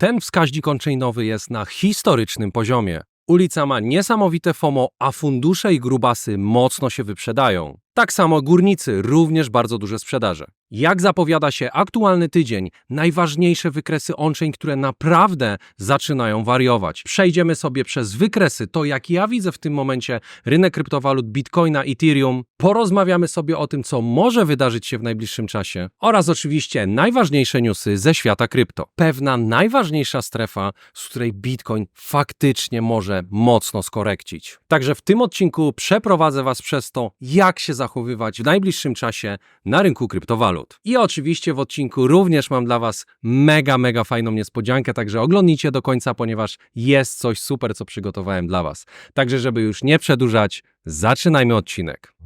ten wskaźnik on-chainowy jest na historycznym poziomie. Ulica ma niesamowite FOMO, a fundusze i grubasy mocno się wyprzedają. Tak samo górnicy, również bardzo duże sprzedaże. Jak zapowiada się aktualny tydzień, najważniejsze wykresy on-chain, które naprawdę zaczynają wariować. Przejdziemy sobie przez wykresy, to jak ja widzę w tym momencie rynek kryptowalut Bitcoina, Ethereum. Porozmawiamy sobie o tym, co może wydarzyć się w najbliższym czasie oraz oczywiście najważniejsze newsy ze świata krypto. Pewna najważniejsza strefa, z której Bitcoin faktycznie może mocno skorekcić. Także w tym odcinku przeprowadzę Was przez to, jak się zachowywać w najbliższym czasie na rynku kryptowalut. I oczywiście w odcinku również mam dla Was mega, mega fajną niespodziankę, także oglądnijcie do końca, ponieważ jest coś super, co przygotowałem dla Was. Także, żeby już nie przedłużać, zaczynajmy odcinek.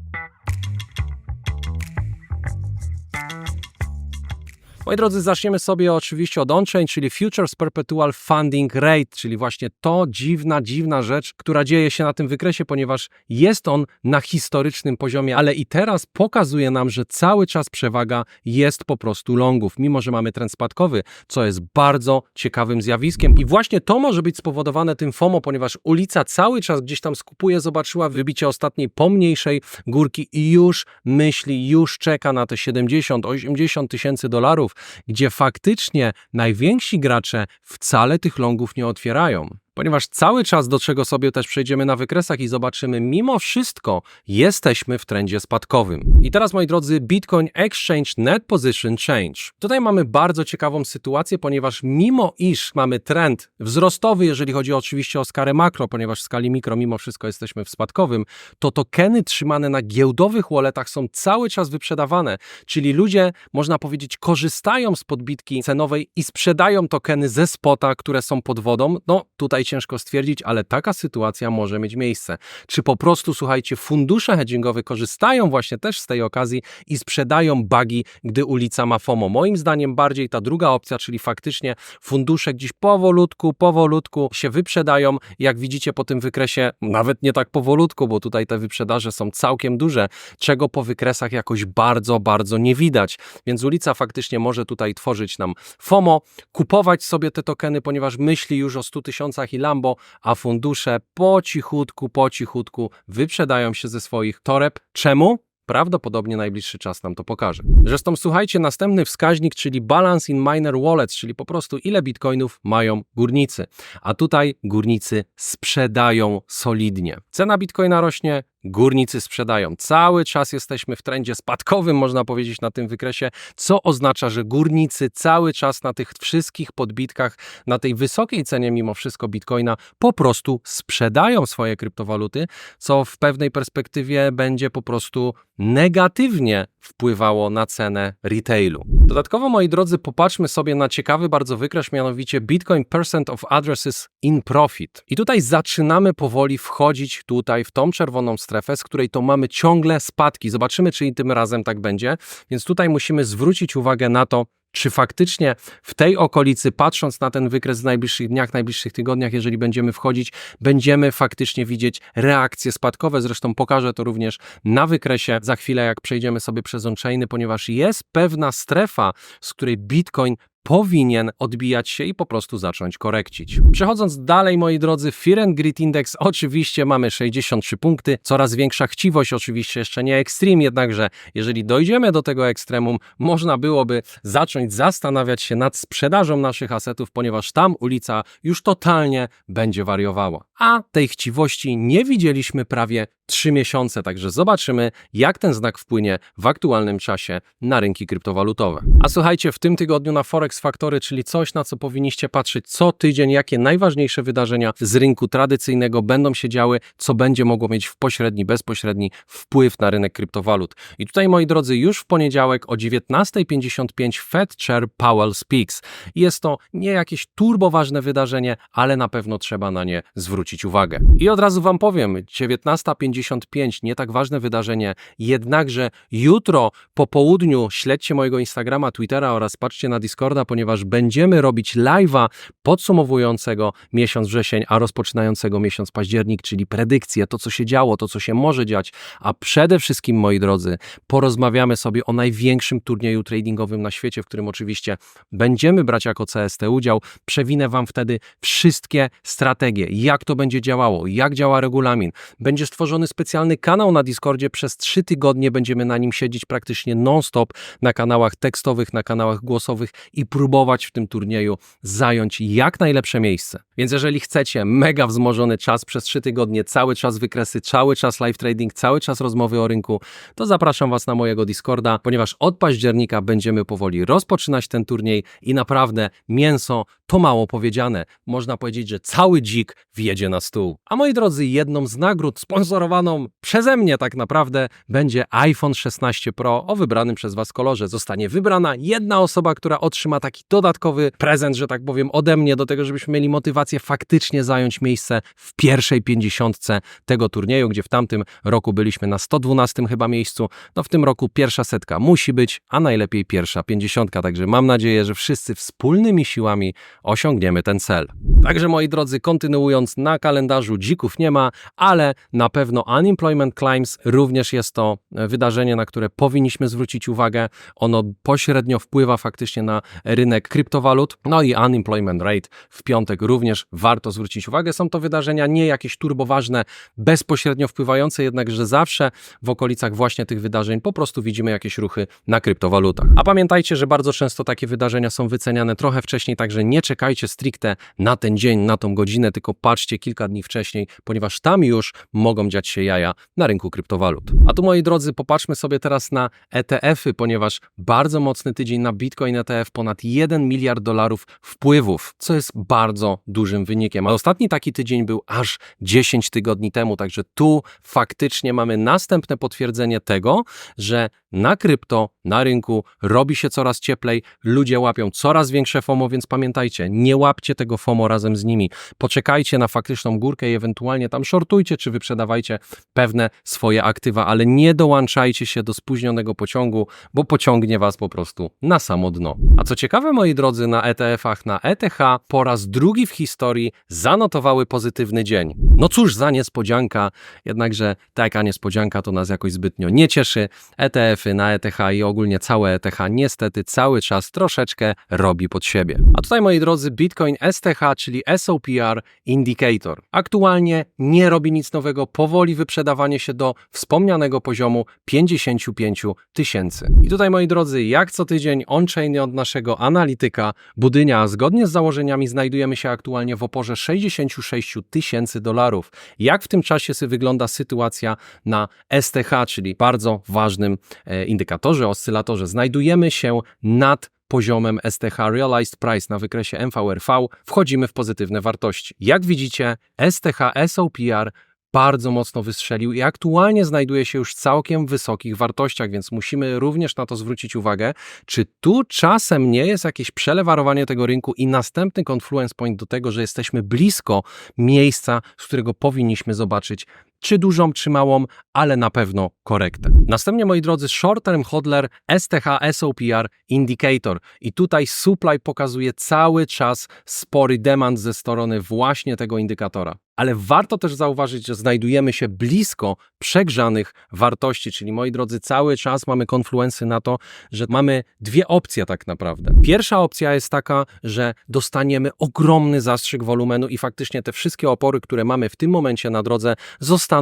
Moi drodzy, zaczniemy sobie oczywiście od on-chain, czyli Futures Perpetual Funding Rate, czyli właśnie to dziwna, dziwna rzecz, która dzieje się na tym wykresie, ponieważ jest on na historycznym poziomie, ale i teraz pokazuje nam, że cały czas przewaga jest po prostu longów, mimo że mamy trend spadkowy, co jest bardzo ciekawym zjawiskiem. I właśnie to może być spowodowane tym FOMO, ponieważ ulica cały czas gdzieś tam skupuje, zobaczyła wybicie ostatniej pomniejszej górki i już myśli, już czeka na te 70-80 tysięcy dolarów, gdzie faktycznie najwięksi gracze wcale tych longów nie otwierają. Ponieważ cały czas, do czego sobie też przejdziemy na wykresach i zobaczymy, mimo wszystko jesteśmy w trendzie spadkowym. I teraz, moi drodzy, Bitcoin Exchange Net Position Change. Tutaj mamy bardzo ciekawą sytuację, ponieważ mimo iż mamy trend wzrostowy, jeżeli chodzi oczywiście o skalę makro, ponieważ w skali mikro mimo wszystko jesteśmy w spadkowym, to tokeny trzymane na giełdowych walletach są cały czas wyprzedawane, czyli ludzie, można powiedzieć, korzystają z podbitki cenowej i sprzedają tokeny ze spota, które są pod wodą. No tutaj ciężko stwierdzić, ale taka sytuacja może mieć miejsce. Czy po prostu, słuchajcie, fundusze hedgingowe korzystają właśnie też z tej okazji i sprzedają bagi, gdy ulica ma FOMO? Moim zdaniem bardziej ta druga opcja, czyli faktycznie fundusze gdzieś powolutku, powolutku się wyprzedają. Jak widzicie po tym wykresie, nawet nie tak powolutku, bo tutaj te wyprzedaże są całkiem duże, czego po wykresach jakoś bardzo, bardzo nie widać. Więc ulica faktycznie może tutaj tworzyć nam FOMO, kupować sobie te tokeny, ponieważ myśli już o 100 tysiącach Lambo, a fundusze po cichutku, po cichutku wyprzedają się ze swoich toreb. Czemu? Prawdopodobnie najbliższy czas nam to pokaże. Zresztą słuchajcie, następny wskaźnik, czyli balance in miner wallets, czyli po prostu ile bitcoinów mają górnicy. A tutaj górnicy sprzedają solidnie. Cena bitcoina rośnie, górnicy sprzedają. Cały czas jesteśmy w trendzie spadkowym, można powiedzieć, na tym wykresie, co oznacza, że górnicy cały czas na tych wszystkich podbitkach, na tej wysokiej cenie mimo wszystko bitcoina, po prostu sprzedają swoje kryptowaluty, co w pewnej perspektywie będzie po prostu negatywnie wpływało na cenę retailu. Dodatkowo, moi drodzy, popatrzmy sobie na ciekawy bardzo wykres, mianowicie Bitcoin Percent of Addresses in Profit. I tutaj zaczynamy powoli wchodzić tutaj w tą czerwoną strefę, z której to mamy ciągle spadki. Zobaczymy, czy i tym razem tak będzie. Więc tutaj musimy zwrócić uwagę na to, czy faktycznie w tej okolicy, patrząc na ten wykres w najbliższych dniach, najbliższych tygodniach, jeżeli będziemy wchodzić, będziemy faktycznie widzieć reakcje spadkowe. Zresztą pokażę to również na wykresie za chwilę, jak przejdziemy sobie przez on-chainy, ponieważ jest pewna strefa, z której Bitcoin powinien odbijać się i po prostu zacząć korekcić. Przechodząc dalej, moi drodzy, Fear and Greed Index oczywiście mamy 63 punkty, coraz większa chciwość, oczywiście jeszcze nie extreme, jednakże jeżeli dojdziemy do tego ekstremum, można byłoby zacząć zastanawiać się nad sprzedażą naszych asetów, ponieważ tam ulica już totalnie będzie wariowała. A tej chciwości nie widzieliśmy prawie 3 miesiące, także zobaczymy, jak ten znak wpłynie w aktualnym czasie na rynki kryptowalutowe. A słuchajcie, w tym tygodniu na Forex Factory, czyli coś, na co powinniście patrzeć co tydzień, jakie najważniejsze wydarzenia z rynku tradycyjnego będą się działy, co będzie mogło mieć w pośredni, bezpośredni wpływ na rynek kryptowalut. I tutaj, moi drodzy, już w poniedziałek o 19.55 Fed Chair Powell Speaks. Jest to nie jakieś turboważne wydarzenie, ale na pewno trzeba na nie zwrócić uwagę. I od razu Wam powiem, 19.55 55, nie tak ważne wydarzenie, jednakże jutro po południu śledźcie mojego Instagrama, Twittera oraz patrzcie na Discorda, ponieważ będziemy robić live'a podsumowującego miesiąc wrzesień, a rozpoczynającego miesiąc październik, czyli predykcje, to co się działo, to co się może dziać, a przede wszystkim, moi drodzy, porozmawiamy sobie o największym turnieju tradingowym na świecie, w którym oczywiście będziemy brać jako CST udział. Przewinę Wam wtedy wszystkie strategie, jak to będzie działało, jak działa regulamin. Będzie stworzony specjalny kanał na Discordzie, przez trzy tygodnie będziemy na nim siedzieć praktycznie non-stop na kanałach tekstowych, na kanałach głosowych i próbować w tym turnieju zająć jak najlepsze miejsce. Więc jeżeli chcecie mega wzmożony czas przez trzy tygodnie, cały czas wykresy, cały czas live trading, cały czas rozmowy o rynku, to zapraszam Was na mojego Discorda, ponieważ od października będziemy powoli rozpoczynać ten turniej i naprawdę mięso to mało powiedziane. Można powiedzieć, że cały dzik wjedzie na stół. A moi drodzy, jedną z nagród sponsorowaną przeze mnie tak naprawdę będzie iPhone 16 Pro o wybranym przez Was kolorze. Zostanie wybrana jedna osoba, która otrzyma taki dodatkowy prezent, że tak powiem, ode mnie do tego, żebyśmy mieli motywację faktycznie zająć miejsce w pierwszej pięćdziesiątce tego turnieju, gdzie w tamtym roku byliśmy na 112 chyba miejscu. No w tym roku pierwsza setka musi być, a najlepiej pierwsza pięćdziesiątka. Także mam nadzieję, że wszyscy wspólnymi siłami osiągniemy ten cel. Także moi drodzy, kontynuując, na kalendarzu dzików nie ma, ale na pewno Unemployment Climbs również jest to wydarzenie, na które powinniśmy zwrócić uwagę. Ono pośrednio wpływa faktycznie na rynek kryptowalut. No i Unemployment Rate w piątek również warto zwrócić uwagę. Są to wydarzenia nie jakieś turboważne, bezpośrednio wpływające, jednakże zawsze w okolicach właśnie tych wydarzeń po prostu widzimy jakieś ruchy na kryptowalutach. A pamiętajcie, że bardzo często takie wydarzenia są wyceniane trochę wcześniej, także nie czekajcie stricte na ten dzień, na tą godzinę, tylko patrzcie kilka dni wcześniej, ponieważ tam już mogą dziać się jaja na rynku kryptowalut. A tu moi drodzy, popatrzmy sobie teraz na ETF-y, ponieważ bardzo mocny tydzień na Bitcoin ETF, ponad 1 miliard dolarów wpływów, co jest bardzo dużym wynikiem. A ostatni taki tydzień był aż 10 tygodni temu, także tu faktycznie mamy następne potwierdzenie tego, że na krypto, na rynku robi się coraz cieplej, ludzie łapią coraz większe FOMO, więc pamiętajcie, nie łapcie tego FOMO razem z nimi. Poczekajcie na faktyczną górkę i ewentualnie tam shortujcie czy wyprzedawajcie pewne swoje aktywa, ale nie dołączajcie się do spóźnionego pociągu, bo pociągnie was po prostu na samo dno. A co ciekawe, moi drodzy, na ETF-ach, na ETH po raz drugi w historii zanotowały pozytywny dzień. No cóż za niespodzianka, jednakże taka niespodzianka to nas jakoś zbytnio nie cieszy. ETF-y na ETH i ogólnie całe ETH niestety cały czas troszeczkę robi pod siebie. A tutaj, moi drodzy, Bitcoin STH, czyli SOPR Indicator. Aktualnie nie robi nic nowego, powoli wyprzedawanie się do wspomnianego poziomu 55 tysięcy. I tutaj, moi drodzy, jak co tydzień on-chain od naszego analityka Budynia, zgodnie z założeniami znajdujemy się aktualnie w oporze 66 tysięcy dolarów. Jak w tym czasie wygląda sytuacja na STH, czyli bardzo ważnym e, indykatorze, oscylatorze? Znajdujemy się nad poziomem STH Realized Price na wykresie MVRV, wchodzimy w pozytywne wartości. Jak widzicie, STH SOPR bardzo mocno wystrzelił i aktualnie znajduje się już w całkiem wysokich wartościach, więc musimy również na to zwrócić uwagę, czy tu czasem nie jest jakieś przelewarowanie tego rynku i następny confluence point do tego, że jesteśmy blisko miejsca, z którego powinniśmy zobaczyć czy dużą, czy małą, ale na pewno korektę. Następnie, moi drodzy, Short Term Hodler STH SOPR Indicator. I tutaj supply pokazuje cały czas spory demand ze strony właśnie tego indykatora. Ale warto też zauważyć, że znajdujemy się blisko przegrzanych wartości, czyli moi drodzy, cały czas mamy konfluensy na to, że mamy dwie opcje tak naprawdę. Pierwsza opcja jest taka, że dostaniemy ogromny zastrzyk wolumenu i faktycznie te wszystkie opory, które mamy w tym momencie na drodze, zostaną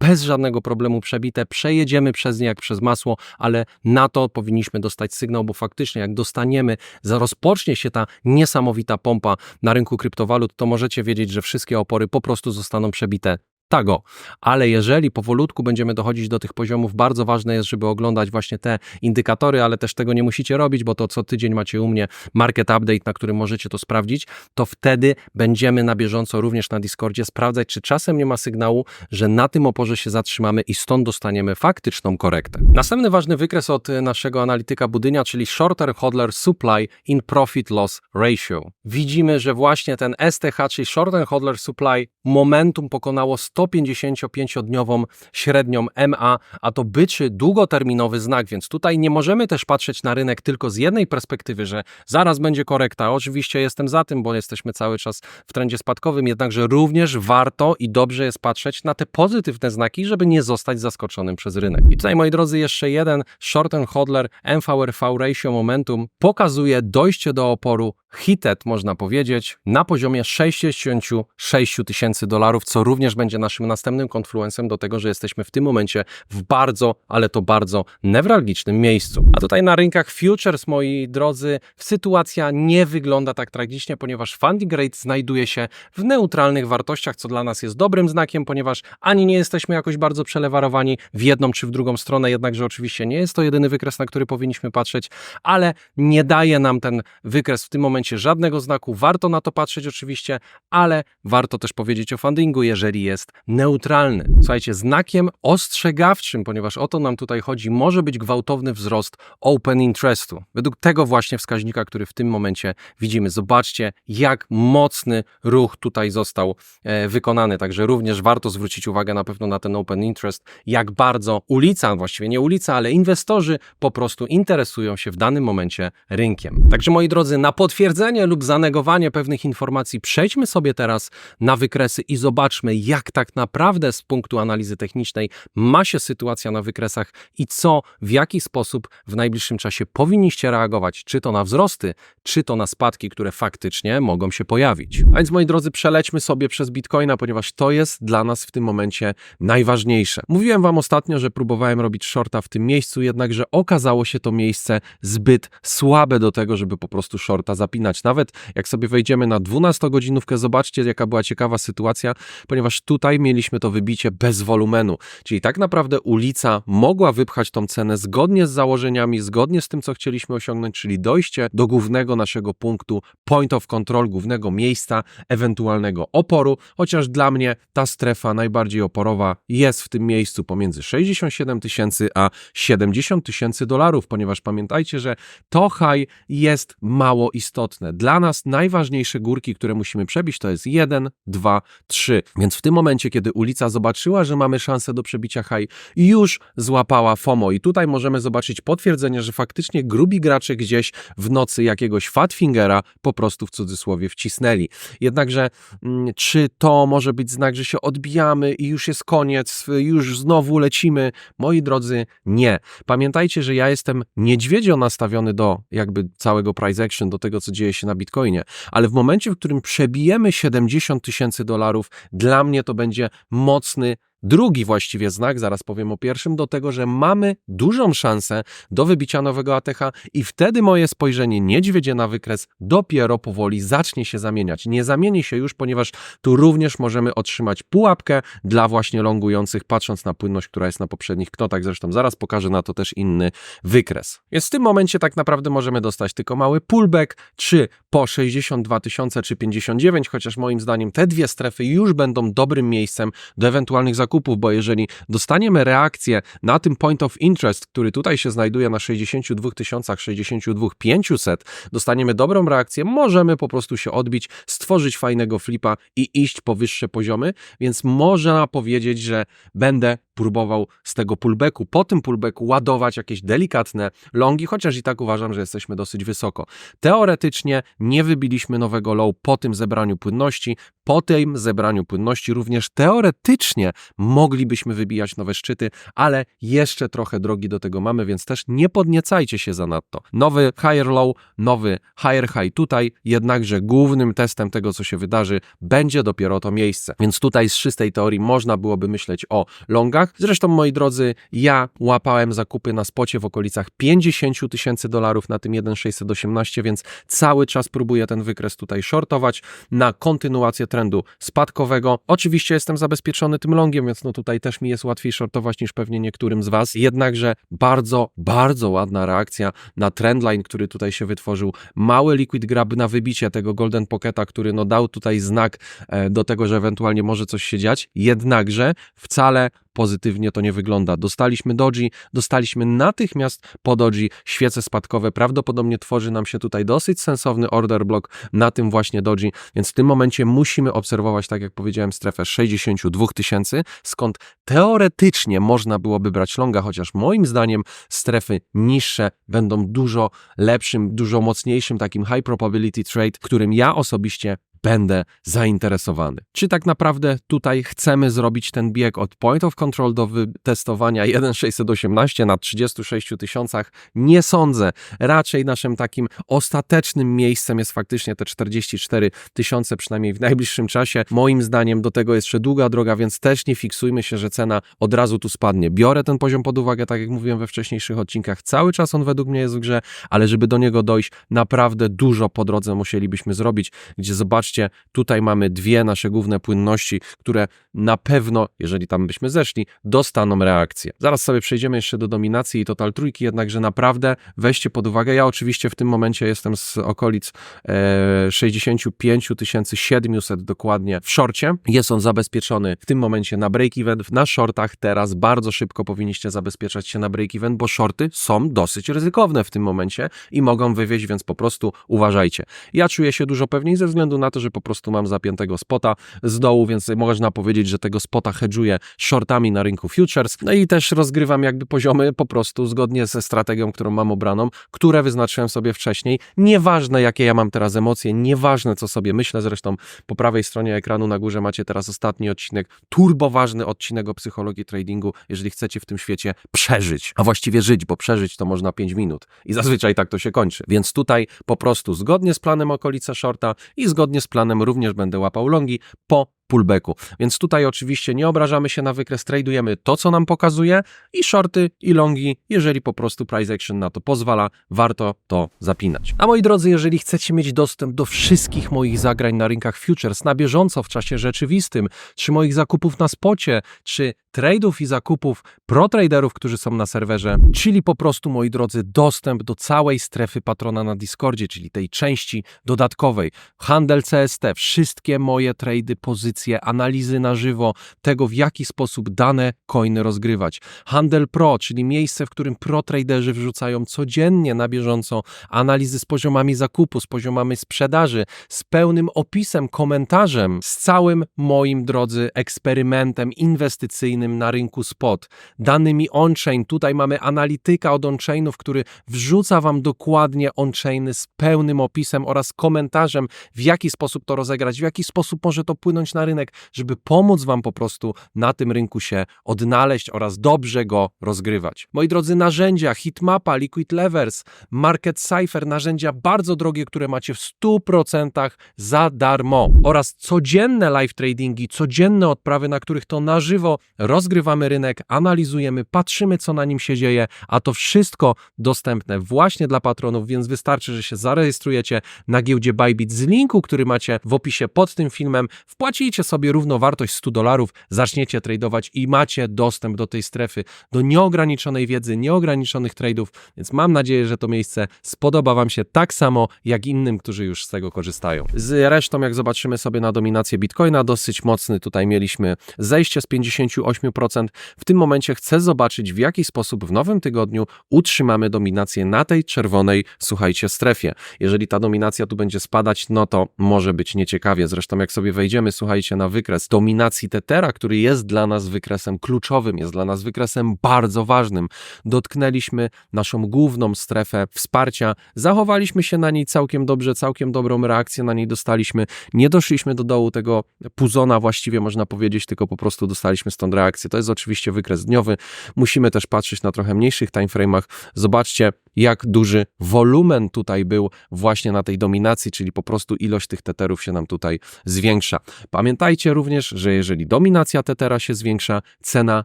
bez żadnego problemu przebite, przejedziemy przez nie jak przez masło, ale na to powinniśmy dostać sygnał, bo faktycznie jak dostaniemy, rozpocznie się ta niesamowita pompa na rynku kryptowalut, to możecie wiedzieć, że wszystkie opory po prostu zostaną przebite. Tago, ale jeżeli powolutku będziemy dochodzić do tych poziomów, bardzo ważne jest, żeby oglądać właśnie te indykatory, ale też tego nie musicie robić, bo to co tydzień macie u mnie market update, na którym możecie to sprawdzić, to wtedy będziemy na bieżąco również na Discordzie sprawdzać, czy czasem nie ma sygnału, że na tym oporze się zatrzymamy i stąd dostaniemy faktyczną korektę. Następny ważny wykres od y, naszego analityka Budynia, czyli Shorter Hodler Supply in Profit Loss Ratio. Widzimy, że właśnie ten STH, czyli Shorter Hodler Supply, momentum pokonało 155-dniową średnią MA, a to byczy długoterminowy znak, więc tutaj nie możemy też patrzeć na rynek tylko z jednej perspektywy, że zaraz będzie korekta. Oczywiście jestem za tym, bo jesteśmy cały czas w trendzie spadkowym, jednakże również warto i dobrze jest patrzeć na te pozytywne znaki, żeby nie zostać zaskoczonym przez rynek. I tutaj, moi drodzy, jeszcze jeden short and hodler MVRV ratio momentum pokazuje dojście do oporu hitet, można powiedzieć, na poziomie 66 tysięcy dolarów, co również będzie naszym następnym konfluencem do tego, że jesteśmy w tym momencie w bardzo, ale to bardzo newralgicznym miejscu. A tutaj na rynkach futures, moi drodzy, sytuacja nie wygląda tak tragicznie, ponieważ funding rate znajduje się w neutralnych wartościach, co dla nas jest dobrym znakiem, ponieważ ani nie jesteśmy jakoś bardzo przelewarowani w jedną czy w drugą stronę, jednakże oczywiście nie jest to jedyny wykres, na który powinniśmy patrzeć, ale nie daje nam ten wykres w tym momencie żadnego znaku. Warto na to patrzeć oczywiście, ale warto też powiedzieć o fundingu, jeżeli jest neutralny. Słuchajcie, znakiem ostrzegawczym, ponieważ o to nam tutaj chodzi, może być gwałtowny wzrost open interestu. Według tego właśnie wskaźnika, który w tym momencie widzimy. Zobaczcie, jak mocny ruch tutaj został e, wykonany. Także również warto zwrócić uwagę na pewno na ten open interest, jak bardzo ulica, właściwie nie ulica, ale inwestorzy po prostu interesują się w danym momencie rynkiem. Także moi drodzy, na potwierdzenie lub zanegowanie pewnych informacji przejdźmy sobie teraz na wykresy i zobaczmy, jak tak naprawdę z punktu analizy technicznej ma się sytuacja na wykresach i co, w jaki sposób w najbliższym czasie powinniście reagować, czy to na wzrosty, czy to na spadki, które faktycznie mogą się pojawić. A więc moi drodzy, przelećmy sobie przez Bitcoina, ponieważ to jest dla nas w tym momencie najważniejsze. Mówiłem wam ostatnio, że próbowałem robić shorta w tym miejscu, jednakże okazało się to miejsce zbyt słabe do tego, żeby po prostu shorta zapinać. Nawet jak sobie wejdziemy na 12-godzinówkę, zobaczcie jaka była ciekawa sytuacja, ponieważ tutaj mieliśmy to wybicie bez wolumenu, czyli tak naprawdę ulica mogła wypchać tą cenę zgodnie z założeniami, zgodnie z tym, co chcieliśmy osiągnąć, czyli dojście do głównego naszego punktu point of control, głównego miejsca ewentualnego oporu, chociaż dla mnie ta strefa najbardziej oporowa jest w tym miejscu pomiędzy 67 tysięcy a 70 tysięcy dolarów, ponieważ pamiętajcie, że to high jest mało istotne. Dla nas najważniejsze górki, które musimy przebić, to jest 1, 2, 3. Więc w tym momencie, kiedy ulica zobaczyła, że mamy szansę do przebicia high, już złapała FOMO i tutaj możemy zobaczyć potwierdzenie, że faktycznie grubi gracze gdzieś w nocy jakiegoś fatfingera po prostu w cudzysłowie wcisnęli. Jednakże mm, czy to może być znak, że się odbijamy i już jest koniec, już znowu lecimy? Moi drodzy, nie. Pamiętajcie, że ja jestem niedźwiedzio nastawiony do jakby całego price action, do tego, co dzieje się na Bitcoinie, ale w momencie, w którym przebijemy 70 tysięcy dolarów, dla mnie to będzie mocny Drugi właściwie znak, zaraz powiem o pierwszym, do tego, że mamy dużą szansę do wybicia nowego ATH i wtedy moje spojrzenie niedźwiedzie na wykres dopiero powoli zacznie się zamieniać. Nie zamieni się już, ponieważ tu również możemy otrzymać pułapkę dla właśnie longujących, patrząc na płynność, która jest na poprzednich knotach. Zresztą zaraz pokażę na to też inny wykres. Więc w tym momencie tak naprawdę możemy dostać tylko mały pullback, czy po 62 tysiące, czy 59, chociaż moim zdaniem te dwie strefy już będą dobrym miejscem do ewentualnych zakupów zakupów, bo jeżeli dostaniemy reakcję na tym point of interest, który tutaj się znajduje na 62 tysiącach, 62 500, dostaniemy dobrą reakcję, możemy po prostu się odbić, stworzyć fajnego flipa i iść po wyższe poziomy, więc można powiedzieć, że będę próbował z tego pullbacku, po tym pullbacku ładować jakieś delikatne longi, chociaż i tak uważam, że jesteśmy dosyć wysoko. Teoretycznie nie wybiliśmy nowego low po tym zebraniu płynności, po tym zebraniu płynności również teoretycznie moglibyśmy wybijać nowe szczyty, ale jeszcze trochę drogi do tego mamy, więc też nie podniecajcie się zanadto. Nowy higher low, nowy higher high tutaj, jednakże głównym testem tego, co się wydarzy, będzie dopiero to miejsce. Więc tutaj z czystej teorii można byłoby myśleć o longach. Zresztą, moi drodzy, ja łapałem zakupy na spocie w okolicach 50 tysięcy dolarów na tym 1,618, więc cały czas próbuję ten wykres tutaj shortować na kontynuację trendu spadkowego. Oczywiście jestem zabezpieczony tym longiem, więc no tutaj też mi jest łatwiej shortować niż pewnie niektórym z Was. Jednakże bardzo, bardzo ładna reakcja na trendline, który tutaj się wytworzył. Mały liquid grab na wybicie tego Golden Pocketa, który no dał tutaj znak e, do tego, że ewentualnie może coś się dziać. Jednakże wcale pozytywnie to nie wygląda. Dostaliśmy doji, dostaliśmy natychmiast po doji świece spadkowe. Prawdopodobnie tworzy nam się tutaj dosyć sensowny order block na tym właśnie doji, więc w tym momencie musimy obserwować, tak jak powiedziałem, strefę 62 tysięcy, skąd teoretycznie można byłoby brać longa, chociaż moim zdaniem strefy niższe będą dużo lepszym, dużo mocniejszym takim high probability trade, którym ja osobiście będę zainteresowany. Czy tak naprawdę tutaj chcemy zrobić ten bieg od point of control do wytestowania 1,618 na 36 tysiącach? Nie sądzę. Raczej naszym takim ostatecznym miejscem jest faktycznie te 44 tysiące, przynajmniej w najbliższym czasie. Moim zdaniem do tego jest jeszcze długa droga, więc też nie fiksujmy się, że cena od razu tu spadnie. Biorę ten poziom pod uwagę, tak jak mówiłem we wcześniejszych odcinkach. Cały czas on według mnie jest w grze, ale żeby do niego dojść, naprawdę dużo po drodze musielibyśmy zrobić, gdzie zobaczcie, tutaj mamy dwie nasze główne płynności, które na pewno, jeżeli tam byśmy zeszli, dostaną reakcję. Zaraz sobie przejdziemy jeszcze do dominacji i total trójki, jednakże naprawdę weźcie pod uwagę, ja oczywiście w tym momencie jestem z okolic e, 65 700 dokładnie w shorcie. Jest on zabezpieczony w tym momencie na break-even. Na shortach teraz bardzo szybko powinniście zabezpieczać się na break-even, bo shorty są dosyć ryzykowne w tym momencie i mogą wywieźć, więc po prostu uważajcie. Ja czuję się dużo pewniej ze względu na to, że po prostu mam zapiętego spota z dołu, więc można powiedzieć, że tego spota hedżuję shortami na rynku futures. No i też rozgrywam jakby poziomy po prostu zgodnie ze strategią, którą mam obraną, które wyznaczyłem sobie wcześniej. Nieważne jakie ja mam teraz emocje, nieważne co sobie myślę, zresztą po prawej stronie ekranu na górze macie teraz ostatni odcinek, turbo ważny odcinek o psychologii tradingu, jeżeli chcecie w tym świecie przeżyć, a właściwie żyć, bo przeżyć to można 5 minut i zazwyczaj tak to się kończy. Więc tutaj po prostu zgodnie z planem okolice shorta i zgodnie z planem również będę łapał longi po pullbacku. Więc tutaj oczywiście nie obrażamy się na wykres, tradujemy to, co nam pokazuje i shorty i longi, jeżeli po prostu price action na to pozwala, warto to zapinać. A moi drodzy, jeżeli chcecie mieć dostęp do wszystkich moich zagrań na rynkach futures na bieżąco w czasie rzeczywistym, czy moich zakupów na spocie, czy tradeów i zakupów pro-traderów, którzy są na serwerze, czyli po prostu, moi drodzy, dostęp do całej strefy patrona na Discordzie, czyli tej części dodatkowej, handel CST, wszystkie moje trady, pozycje, analizy na żywo, tego w jaki sposób dane coiny rozgrywać. Handel Pro, czyli miejsce, w którym pro-traderzy wrzucają codziennie na bieżąco analizy z poziomami zakupu, z poziomami sprzedaży, z pełnym opisem, komentarzem, z całym moim, drodzy, eksperymentem inwestycyjnym na rynku spot, danymi on-chain. Tutaj mamy analityka od on-chainów, który wrzuca Wam dokładnie on-chainy z pełnym opisem oraz komentarzem, w jaki sposób to rozegrać, w jaki sposób może to płynąć na rynek, żeby pomóc Wam po prostu na tym rynku się odnaleźć oraz dobrze go rozgrywać. Moi drodzy, narzędzia Hitmapa, Liquid Levers, Market Cipher, narzędzia bardzo drogie, które macie w 100% za darmo oraz codzienne live tradingi, codzienne odprawy, na których to na żywo rozgrywamy rynek, analizujemy, patrzymy, co na nim się dzieje, a to wszystko dostępne właśnie dla patronów, więc wystarczy, że się zarejestrujecie na giełdzie Bybit z linku, który macie w opisie pod tym filmem, wpłacicie sobie równowartość 100 dolarów, zaczniecie tradować i macie dostęp do tej strefy, do nieograniczonej wiedzy, nieograniczonych tradeów, więc mam nadzieję, że to miejsce spodoba Wam się tak samo, jak innym, którzy już z tego korzystają. Z resztą, jak zobaczymy sobie na dominację Bitcoina, dosyć mocny tutaj mieliśmy zejście z 58%. W tym momencie chcę zobaczyć, w jaki sposób w nowym tygodniu utrzymamy dominację na tej czerwonej, słuchajcie, strefie. Jeżeli ta dominacja tu będzie spadać, no to może być nieciekawie. Zresztą jak sobie wejdziemy, słuchajcie, na wykres dominacji Tetera, który jest dla nas wykresem kluczowym, jest dla nas wykresem bardzo ważnym. Dotknęliśmy naszą główną strefę wsparcia, zachowaliśmy się na niej całkiem dobrze, całkiem dobrą reakcję na niej dostaliśmy. Nie doszliśmy do dołu tego puzona właściwie można powiedzieć, tylko po prostu dostaliśmy stąd reakcję. To jest oczywiście wykres dniowy. Musimy też patrzeć na trochę mniejszych timeframe'ach. Zobaczcie, jak duży wolumen tutaj był właśnie na tej dominacji, czyli po prostu ilość tych teterów się nam tutaj zwiększa. Pamiętajcie również, że jeżeli dominacja tetera się zwiększa, cena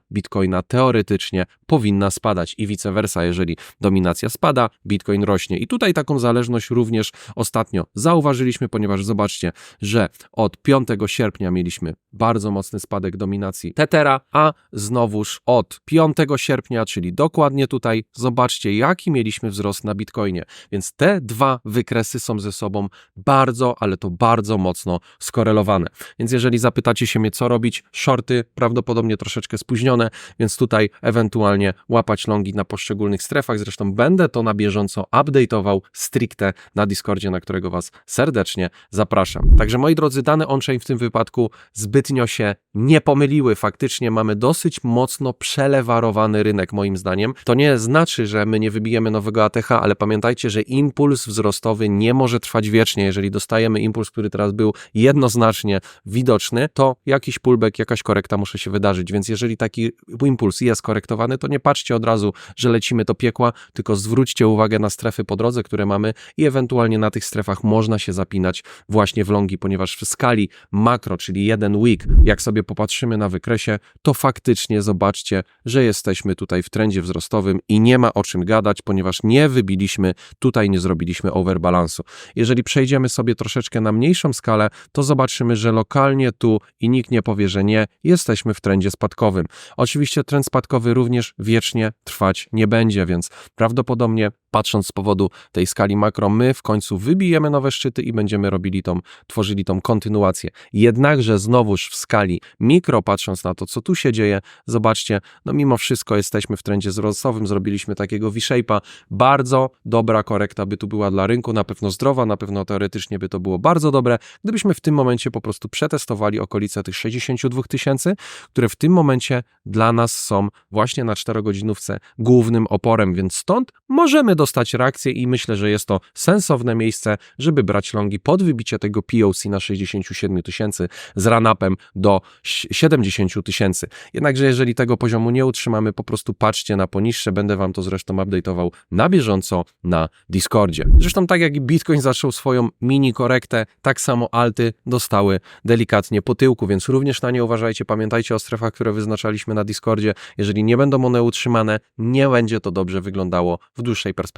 bitcoina teoretycznie powinna spadać i vice versa, jeżeli dominacja spada, bitcoin rośnie. I tutaj taką zależność również ostatnio zauważyliśmy, ponieważ zobaczcie, że od 5 sierpnia mieliśmy bardzo mocny spadek dominacji tetera, a znowuż od 5 sierpnia, czyli dokładnie tutaj, zobaczcie, jaki mieliśmy wzrost na Bitcoinie. Więc te dwa wykresy są ze sobą bardzo, ale to bardzo mocno skorelowane. Więc jeżeli zapytacie się mnie, co robić, shorty prawdopodobnie troszeczkę spóźnione, więc tutaj ewentualnie łapać longi na poszczególnych strefach. Zresztą będę to na bieżąco update'ował stricte na Discordzie, na którego Was serdecznie zapraszam. Także moi drodzy, dane on-chain w tym wypadku zbytnio się nie pomyliły. Faktycznie mamy dosyć mocno przelewarowany rynek, moim zdaniem. To nie znaczy, że my nie wybijemy nowego ATH, ale pamiętajcie, że impuls wzrostowy nie może trwać wiecznie. Jeżeli dostajemy impuls, który teraz był jednoznacznie widoczny, to jakiś pullback, jakaś korekta musi się wydarzyć. Więc jeżeli taki impuls jest korektowany, to nie patrzcie od razu, że lecimy do piekła, tylko zwróćcie uwagę na strefy po drodze, które mamy i ewentualnie na tych strefach można się zapinać właśnie w longi, ponieważ w skali makro, czyli jeden week, jak sobie popatrzymy na wykresie, to faktycznie zobaczcie, że jesteśmy tutaj w trendzie wzrostowym i nie ma o czym gadać, ponieważ nie wybiliśmy, tutaj nie zrobiliśmy overbalansu. Jeżeli przejdziemy sobie troszeczkę na mniejszą skalę, to zobaczymy, że lokalnie tu i nikt nie powie, że nie, jesteśmy w trendzie spadkowym. Oczywiście trend spadkowy również wiecznie trwać nie będzie, więc prawdopodobnie patrząc z powodu tej skali makro, my w końcu wybijemy nowe szczyty i będziemy robili tą, tworzyli tą kontynuację. Jednakże znowuż w skali mikro, patrząc na to, co tu się dzieje, zobaczcie, no mimo wszystko jesteśmy w trendzie wzrostowym, zrobiliśmy takiego V-shape'a, bardzo dobra korekta by tu była dla rynku, na pewno zdrowa, na pewno teoretycznie by to było bardzo dobre, gdybyśmy w tym momencie po prostu przetestowali okolice tych 62 tysięcy, które w tym momencie dla nas są właśnie na 4-godzinówce głównym oporem, więc stąd możemy dostać reakcję i myślę, że jest to sensowne miejsce, żeby brać longi pod wybicie tego POC na 67 tysięcy z ranapem do 70 tysięcy. Jednakże jeżeli tego poziomu nie utrzymamy, po prostu patrzcie na poniższe, będę wam to zresztą update'ował na bieżąco na Discordzie. Zresztą tak jak Bitcoin zaczął swoją mini korektę, tak samo alty dostały delikatnie po tyłku, więc również na nie uważajcie, pamiętajcie o strefach, które wyznaczaliśmy na Discordzie. Jeżeli nie będą one utrzymane, nie będzie to dobrze wyglądało w dłuższej perspektywie.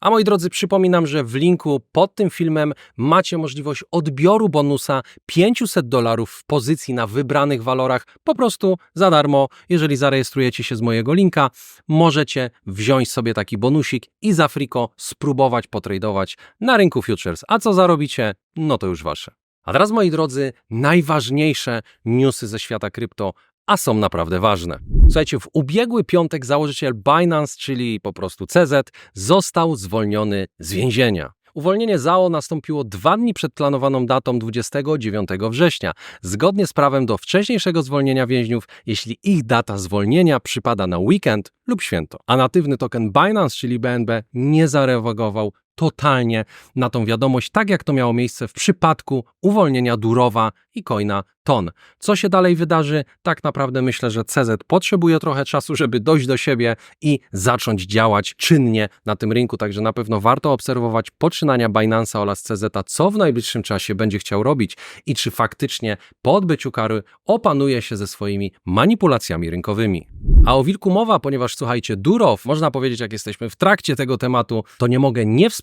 A moi drodzy, przypominam, że w linku pod tym filmem macie możliwość odbioru bonusa 500 dolarów w pozycji na wybranych walorach po prostu za darmo. Jeżeli zarejestrujecie się z mojego linka, możecie wziąć sobie taki bonusik i za friko spróbować potradować na rynku futures. A co zarobicie? No to już wasze. A teraz, moi drodzy, najważniejsze newsy ze świata krypto, a są naprawdę ważne. Słuchajcie, w ubiegły piątek założyciel Binance, czyli po prostu CZ, został zwolniony z więzienia. Uwolnienie ZAO nastąpiło dwa dni przed planowaną datą 29 września, zgodnie z prawem do wcześniejszego zwolnienia więźniów, jeśli ich data zwolnienia przypada na weekend lub święto. A natywny token Binance, czyli BNB, nie zareagował totalnie na tą wiadomość, tak jak to miało miejsce w przypadku uwolnienia Durowa i coina Ton. Co się dalej wydarzy? Tak naprawdę myślę, że CZ potrzebuje trochę czasu, żeby dojść do siebie i zacząć działać czynnie na tym rynku, także na pewno warto obserwować poczynania Binance'a oraz CZ, co w najbliższym czasie będzie chciał robić i czy faktycznie po odbyciu kary opanuje się ze swoimi manipulacjami rynkowymi. A o wilku mowa, ponieważ słuchajcie, Durow, można powiedzieć, jak jesteśmy w trakcie tego tematu, to nie mogę nie wspomnieć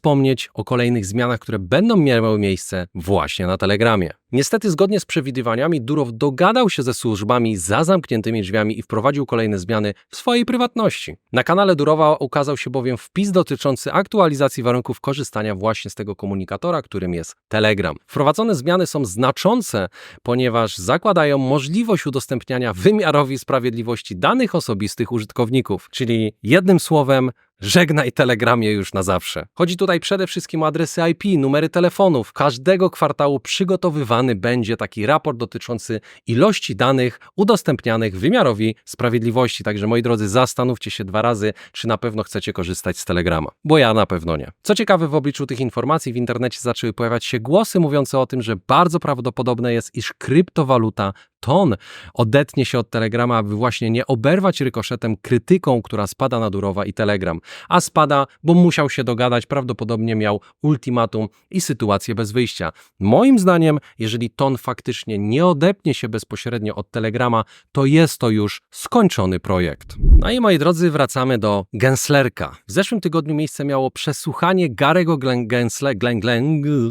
o kolejnych zmianach, które będą miały miejsce właśnie na Telegramie. Niestety, zgodnie z przewidywaniami, Durow dogadał się ze służbami za zamkniętymi drzwiami i wprowadził kolejne zmiany w swojej prywatności. Na kanale Durowa ukazał się bowiem wpis dotyczący aktualizacji warunków korzystania właśnie z tego komunikatora, którym jest Telegram. Wprowadzone zmiany są znaczące, ponieważ zakładają możliwość udostępniania wymiarowi sprawiedliwości danych osobistych użytkowników, czyli jednym słowem Żegnaj Telegramie już na zawsze. Chodzi tutaj przede wszystkim o adresy IP, numery telefonów. Każdego kwartału przygotowywany będzie taki raport dotyczący ilości danych udostępnianych wymiarowi sprawiedliwości. Także moi drodzy, zastanówcie się dwa razy, czy na pewno chcecie korzystać z Telegrama. Bo ja na pewno nie. Co ciekawe, w obliczu tych informacji w internecie zaczęły pojawiać się głosy mówiące o tym, że bardzo prawdopodobne jest, iż kryptowaluta ton odetnie się od Telegrama, aby właśnie nie oberwać rykoszetem krytyką, która spada na Durowa i Telegram. A spada, bo musiał się dogadać, prawdopodobnie miał ultimatum i sytuację bez wyjścia. Moim zdaniem, jeżeli ton faktycznie nie odepnie się bezpośrednio od Telegrama, to jest to już skończony projekt. No i moi drodzy, wracamy do Genslerka. W zeszłym tygodniu miejsce miało przesłuchanie Garego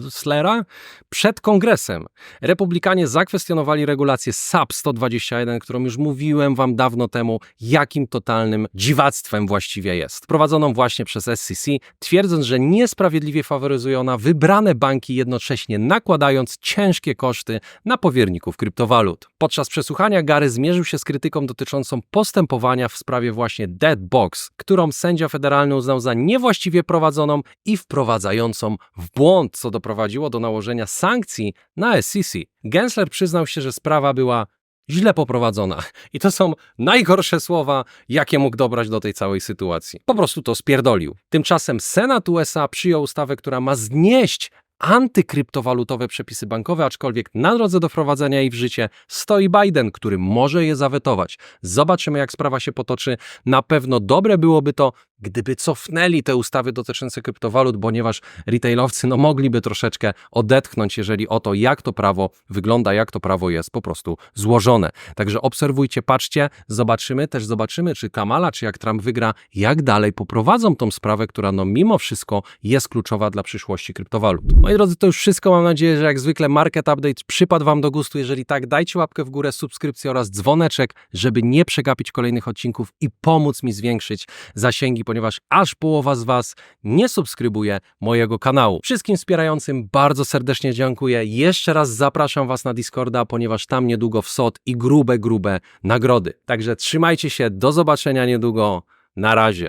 Genslera przed kongresem. Republikanie zakwestionowali regulacje SAP 121, którą już mówiłem wam dawno temu, jakim totalnym dziwactwem właściwie jest. Wprowadzoną właśnie przez SEC, twierdząc, że niesprawiedliwie faworyzuje ona wybrane banki, jednocześnie nakładając ciężkie koszty na powierników kryptowalut. Podczas przesłuchania Gary zmierzył się z krytyką dotyczącą postępowania w sprawie właśnie Dead Box, którą sędzia federalny uznał za niewłaściwie prowadzoną i wprowadzającą w błąd, co doprowadziło do nałożenia sankcji na SEC. Gensler przyznał się, że sprawa była źle poprowadzona. I to są najgorsze słowa, jakie mógł dobrać do tej całej sytuacji. Po prostu to spierdolił. Tymczasem Senat USA przyjął ustawę, która ma znieść antykryptowalutowe przepisy bankowe, aczkolwiek na drodze do wprowadzenia jej w życie stoi Biden, który może je zawetować. Zobaczymy, jak sprawa się potoczy. Na pewno dobre byłoby to, gdyby cofnęli te ustawy dotyczące kryptowalut, ponieważ retailowcy no, mogliby troszeczkę odetchnąć, jeżeli o to, jak to prawo wygląda, jak to prawo jest po prostu złożone. Także obserwujcie, patrzcie, zobaczymy, też zobaczymy, czy Kamala, czy jak Trump wygra, jak dalej poprowadzą tą sprawę, która no mimo wszystko jest kluczowa dla przyszłości kryptowalut. Moi drodzy, to już wszystko. Mam nadzieję, że jak zwykle Market Update przypadł Wam do gustu. Jeżeli tak, dajcie łapkę w górę, subskrypcję oraz dzwoneczek, żeby nie przegapić kolejnych odcinków i pomóc mi zwiększyć zasięgi, ponieważ aż połowa z Was nie subskrybuje mojego kanału. Wszystkim wspierającym bardzo serdecznie dziękuję. Jeszcze raz zapraszam Was na Discorda, ponieważ tam niedługo wsot i grube, grube nagrody. Także trzymajcie się, do zobaczenia niedługo. Na razie.